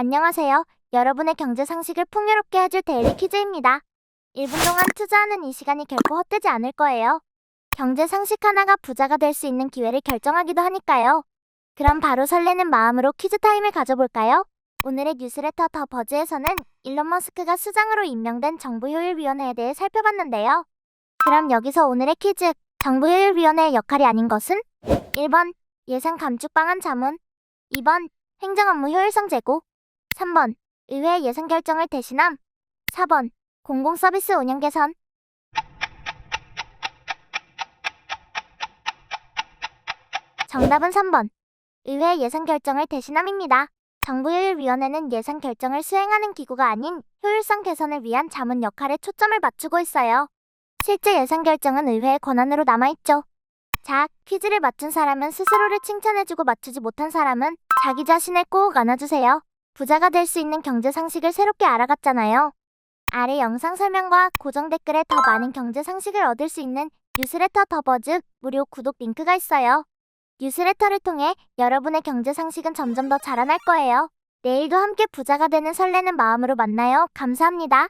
안녕하세요. 여러분의 경제 상식을 풍요롭게 해줄 데일리 퀴즈입니다. 1분 동안 투자하는 이 시간이 결코 헛되지 않을 거예요. 경제 상식 하나가 부자가 될 수 있는 기회를 결정하기도 하니까요. 그럼 바로 설레는 마음으로 퀴즈 타임을 가져볼까요? 오늘의 뉴스레터 더 버즈에서는 일론 머스크가 수장으로 임명된 정부효율위원회에 대해 살펴봤는데요. 그럼 여기서 오늘의 퀴즈. 정부효율위원회의 역할이 아닌 것은? 1번 예산 감축 방안 자문 2번 행정 업무 효율성 제고 3번 의회 예산 결정을 대신함 4번 공공서비스 운영 개선 정답은 3번 의회 예산 결정을 대신함입니다. 정부효율위원회는 예산 결정을 수행하는 기구가 아닌 효율성 개선을 위한 자문 역할에 초점을 맞추고 있어요. 실제 예산 결정은 의회의 권한으로 남아있죠. 자, 퀴즈를 맞춘 사람은 스스로를 칭찬해주고 맞추지 못한 사람은 자기 자신을 꼭 안아주세요. 부자가 될 수 있는 경제 상식을 새롭게 알아갔잖아요. 아래 영상 설명과 고정 댓글에 더 많은 경제 상식을 얻을 수 있는 뉴스레터 더 버즈 무료 구독 링크가 있어요. 뉴스레터를 통해 여러분의 경제 상식은 점점 더 자라날 거예요. 내일도 함께 부자가 되는 설레는 마음으로 만나요. 감사합니다.